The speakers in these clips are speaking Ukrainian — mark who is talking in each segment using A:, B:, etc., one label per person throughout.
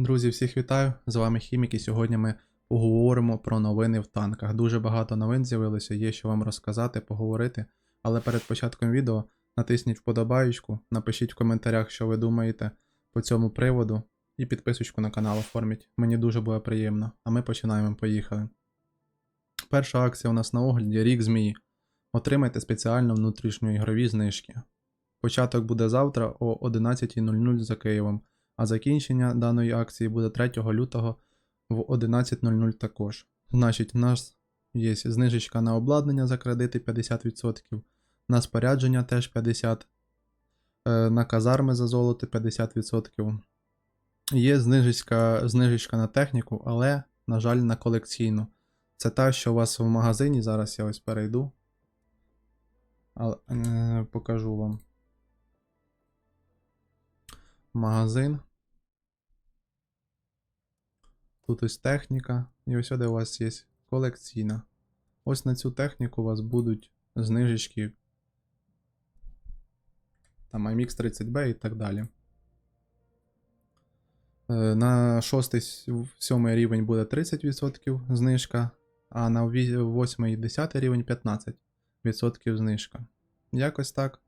A: Друзі, всіх вітаю! З вами Хімік, і сьогодні ми поговоримо про новини в танках. Дуже багато новин з'явилося, є що вам розказати, поговорити. Але перед початком відео натисніть вподобаючку, напишіть в коментарях, що ви думаєте по цьому приводу, і підписочку на канал оформіть. Мені дуже буде приємно. А ми починаємо. Поїхали. Перша акція у нас на огляді Рік Змії. Отримайте спеціально внутрішньо ігрові знижки. Початок буде завтра о 11.00 за Києвом а закінчення даної акції буде 3 лютого в 11.00 також. Значить, у нас є знижечка на обладнання за кредити 50%, на спорядження теж 50%, е, на казарми за золото 50%. Є знижечка, знижечка на техніку, але, на жаль, на колекційну. Це та, що у вас в магазині. Зараз я ось перейду. Але, е, покажу вам. Магазин. Тут ось техніка, і ось де у вас є колекційна. Ось на цю техніку у вас будуть знижечки. Там IMX 30B і так далі. Е, На 6-7 рівень буде 30% знижка, а на 8 і 10 рівень 15% знижка. Якось так.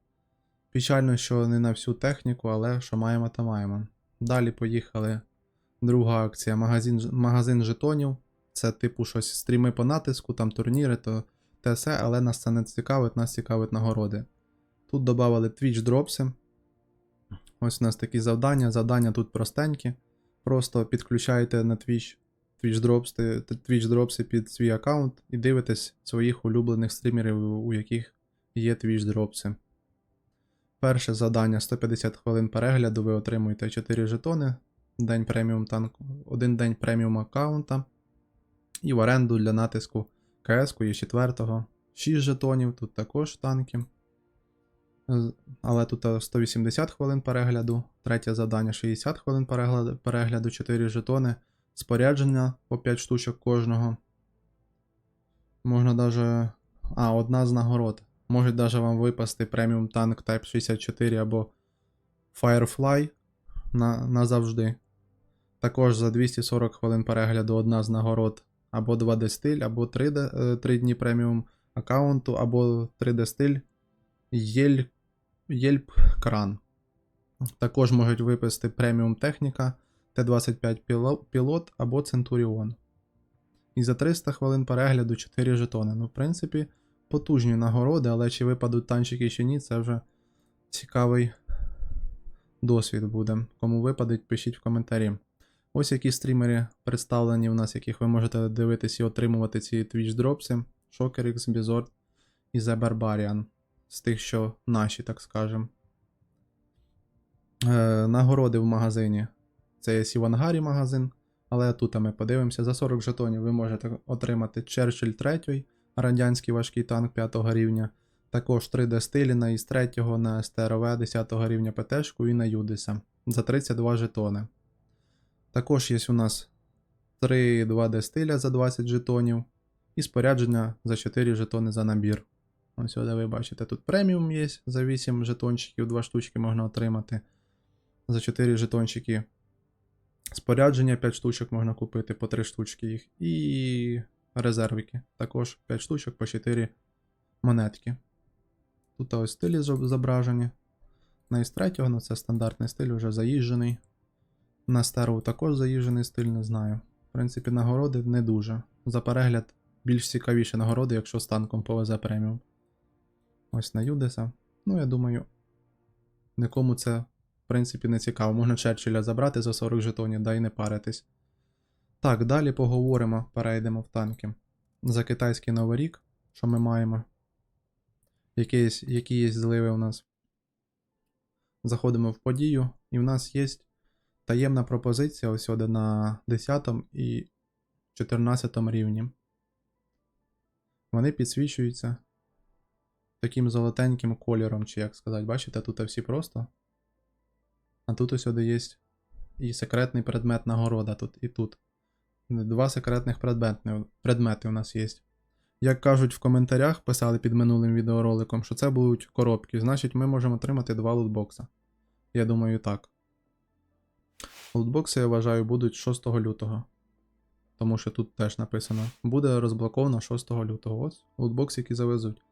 A: Печально, що не на всю техніку, але що маємо, то маємо. Далі поїхали. Друга акція магазин магазин жетонів. Це типу щось стріми по натиску, там турніри, то те все, але нас це не цікавить, нас цікавить нагороди. Тут додали Twitch дропси. Ось у нас такі завдання. Завдання тут простенькі. Просто підключаєте на Twitch Twitch дропси, Twitch дропси під свій аккаунт і дивитесь своїх улюблених стрімерів, у яких є Twitch дропси. Перше завдання 150 хвилин перегляду, ви отримуєте 4 жетони день преміум танку, один день преміум аккаунта. І в оренду для натиску КС є 4 6 жетонів, тут також танки. Але тут 180 хвилин перегляду. Третє завдання 60 хвилин перегляду, перегляду 4 жетони. Спорядження по 5 штучок кожного. Можна даже. А, одна з нагород. Можуть даже вам випасти преміум танк Type 64 або Firefly на, назавжди. Також за 240 хвилин перегляду одна з нагород або 2D стиль, або 3D, 3 е, дні преміум аккаунту, або 3D стиль Єльп кран. Також можуть виписати преміум техніка Т-25 пілот або Центуріон. І за 300 хвилин перегляду 4 жетони. Ну, в принципі, потужні нагороди, але чи випадуть танчики чи ні, це вже цікавий досвід буде. Кому випадуть, пишіть в коментарі. Ось які стрімери представлені у нас, яких ви можете дивитись і отримувати ці Twitch дропси. Shocker Bizord і The Barbarian. З тих, що наші, так скажем. Е, Нагороди в магазині. Це є Сівангарі магазин. Але тут ми подивимося, за 40 жетонів ви можете отримати Churchill 3, радянський важкий танк 5 рівня. Також 3D стилі на ІС 3 на СТРВ 10 рівня ПТ і на Юдиса за 32 жетони. Також є у нас 3 2D стиля за 20 жетонів. І спорядження за 4 жетони за набір. Ось сюди ви бачите, тут преміум є за 8 жетончиків, 2 штучки можна отримати. За 4 жетончики. Спорядження 5 штучок можна купити по 3 штучки їх. І резервики. Також 5 штучок по 4 монетки. Тут ось стилі зображені. На із 3 ну це стандартний стиль, вже заїжджений. На стерву також заїжджений стиль, не знаю. В принципі, нагороди не дуже. За перегляд більш цікавіші нагороди, якщо з танком повезе преміум. Ось на Юдеса. Ну, я думаю, нікому це, в принципі, не цікаво. Можна Черчилля забрати за 40 жетонів, да й не паритись. Так, далі поговоримо, перейдемо в танки. За китайський новий рік, що ми маємо. Які є, які є зливи у нас. Заходимо в подію, і в нас є Таємна пропозиція ось сюди на 10 і 14 рівні. Вони підсвічуються таким золотеньким кольором, чи як сказати, бачите, тут всі просто. А тут ось сюди є і секретний предмет нагорода тут і тут. Два секретних предмети, предмети у нас є. Як кажуть в коментарях, писали під минулим відеороликом, що це будуть коробки, значить ми можемо отримати два лутбокса. Я думаю, так. Лутбокси, я вважаю, будуть 6 лютого. Тому що тут теж написано: буде розблоковано 6 лютого. Ось лутбокси, які завезуть.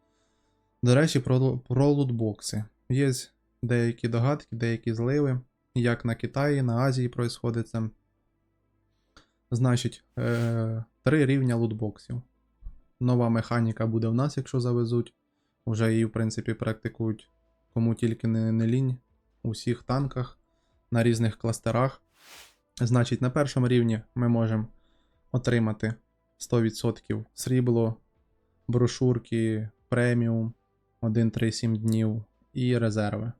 A: До речі, про, про лутбокси. Є деякі догадки, деякі зливи, як на Китаї, на Азії происходить це. Значить, е- три рівня лутбоксів. Нова механіка буде в нас, якщо завезуть. Уже її, в принципі, практикують кому тільки не, не лінь у всіх танках на різних кластерах. Значить, на першому рівні ми можемо отримати 100% срібло, брошурки, преміум, 1-3-7 днів і резерви.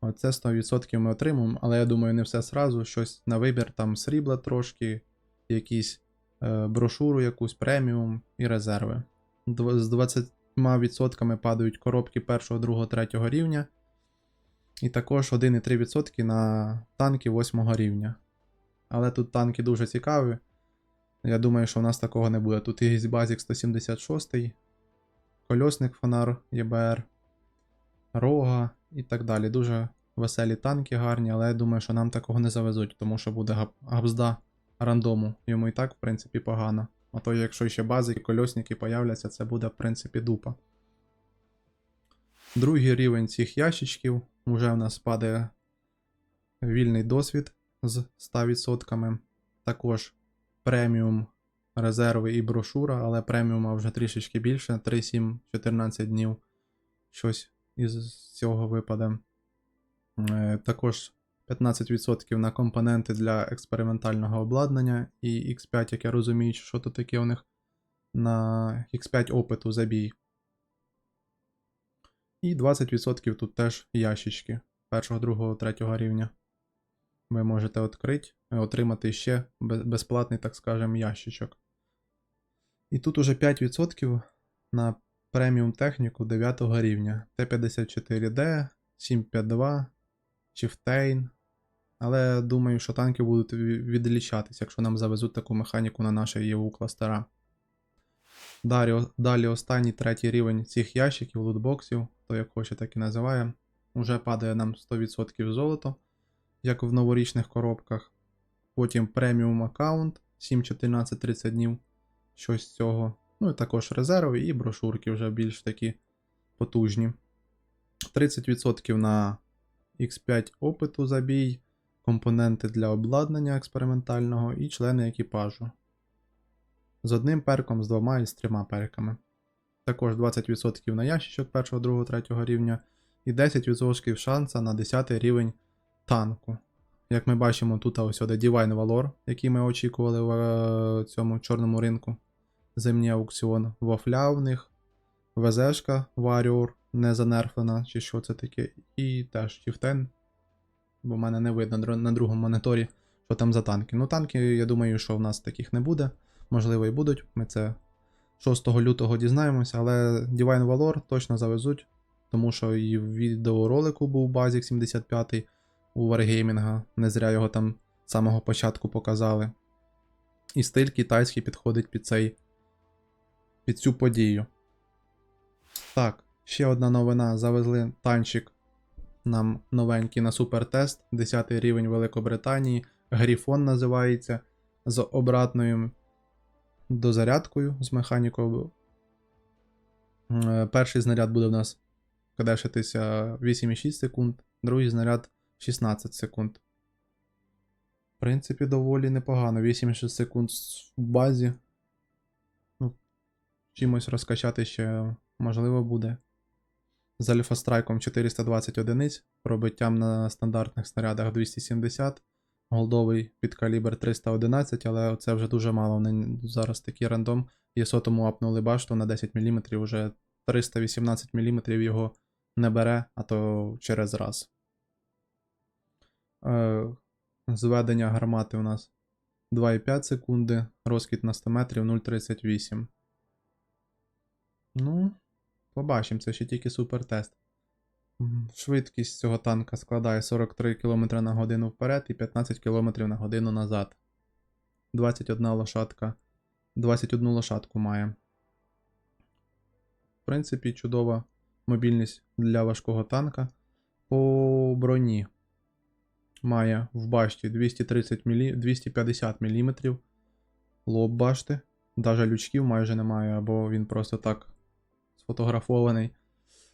A: Оце 100% ми отримаємо, але я думаю, не все сразу. Щось на вибір, там срібла трошки, якісь е, брошуру, якусь преміум і резерви. Дв- З 20% падають коробки 1, 2, 3 рівня. І також 1,3% на танки 8 рівня. Але тут танки дуже цікаві. Я думаю, що в нас такого не буде. Тут є базік 176, кольосник фонар ЄБР, рога і так далі. Дуже веселі танки гарні, але я думаю, що нам такого не завезуть, тому що буде габ- габзда рандому. Йому і так, в принципі, погано. А то, якщо ще базики, кольосники появляться, це буде, в принципі, дупа. Другий рівень цих ящичків. Уже в нас падає вільний досвід з 100%. Також преміум резерви і брошура, але преміума вже трішечки більше 3, 7, 14 днів. Щось із цього випаде. Е, Також 15% на компоненти для експериментального обладнання і X5, як я розумію, що то таке у них на X5 опиту забій. І 20% тут теж ящички першого, другого, третього рівня. Ви можете відкрити, отримати ще безплатний, так скажемо, ящичок. І тут уже 5% на преміум техніку 9 рівня. Т-54D, 752, Chieftain. Але думаю, що танки будуть ві- відлічатись, якщо нам завезуть таку механіку на наше ЄУ кластера. Далі, далі останній третій рівень цих ящиків, лутбоксів, то як хоче, так і називає. Уже падає нам 100% золото, як в новорічних коробках. Потім преміум аккаунт 7, 14, 30 днів. Щось цього. Ну і також резерви і брошурки вже більш такі потужні. 30% на X5 опиту забій, компоненти для обладнання експериментального і члени екіпажу. З одним перком, з двома і з трьома перками. Також 20% на ящичок 1, 2, 3 рівня і 10% шанса на 10 рівень танку. Як ми бачимо, тут ось оде Divine Valor, який ми очікували в е, цьому чорному ринку. Зимній аукціон. Вафля в них, ВЗшка Warrior не занерфлена, чи що це таке, і теж Chieftain. Бо в мене не видно на другому моніторі, що там за танки. Ну, танки, я думаю, що в нас таких не буде. Можливо, і будуть. Ми це 6 лютого дізнаємося, але Divine Valor точно завезуть, тому що і в відеоролику був Basic 75 у Wargaming, не зря його там з самого початку показали. І стиль китайський підходить під цей під цю подію. Так, ще одна новина. Завезли танчик нам новенький на супертест, 10 рівень Великобританії. Гріфон називається з обратною дозарядкою з механікою. Е, Перший знаряд буде в нас кадешитися 8,6 секунд, другий знаряд 16 секунд. В принципі, доволі непогано. 8,6 секунд в базі. Ну, чимось розкачати ще можливо буде. З альфа-страйком 420 одиниць, пробиттям на стандартних снарядах 270, голдовий під калібр 311, але це вже дуже мало. Вони зараз такий рандом. Є сотому апнули башту на 10 мм, вже 318 мм його не бере, а то через раз. Е, зведення гармати у нас 2,5 секунди, розкид на 100 метрів 0,38. Ну, побачимо, це ще тільки супертест. Швидкість цього танка складає 43 км на годину вперед і 15 км на годину назад. 21 лошадка. 21 лошадку має. В принципі, чудова мобільність для важкого танка. По броні. Має в башті 230 мілі... 250 мм лоб башти. Даже лючків майже немає, або він просто так сфотографований.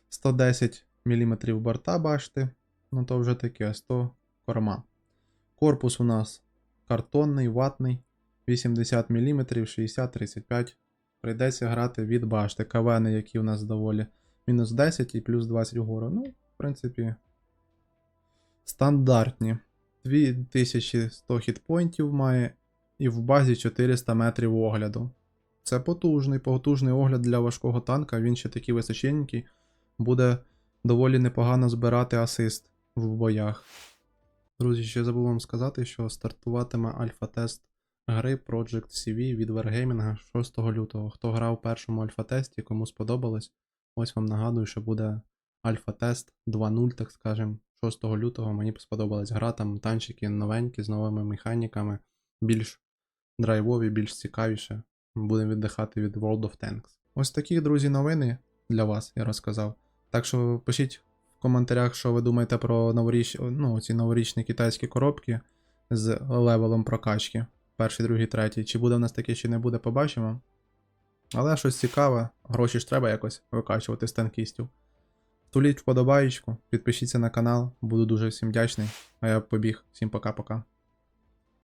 A: 110 мм борта башти. Ну то вже таке, 100 корма. Корпус у нас картонний, ватний, 80 мм, 60-35. Прийдеться грати від башти. КВН, які у нас доволі. Мінус 10 і плюс 20 вгору. Ну, в принципі, стандартні. 2100 хітпойнтів має і в базі 400 метрів огляду. Це потужний, потужний огляд для важкого танка. Він ще такий височенький. Буде доволі непогано збирати асист в боях. Друзі, ще забув вам сказати, що стартуватиме альфа-тест гри Project CV від Wargaming 6 лютого. Хто грав у першому альфа-тесті, кому сподобалось, ось вам нагадую, що буде альфа-тест 2.0, так скажем, 6 лютого. Мені сподобалась гра, там танчики новенькі з новими механіками, більш драйвові, більш цікавіше. Будемо віддихати від World of Tanks. Ось такі, друзі, новини для вас я розказав. Так що пишіть в коментарях, що ви думаєте про новоріч... ну, ці новорічні китайські коробки з левелом прокачки. Перший, другий, третій. Чи буде в нас таке, чи не буде, побачимо. Але щось цікаве, гроші ж треба якось викачувати з танкістів. Туліть вподобаєчку, підпишіться на канал, буду дуже всім вдячний. А я побіг. Всім пока-пока.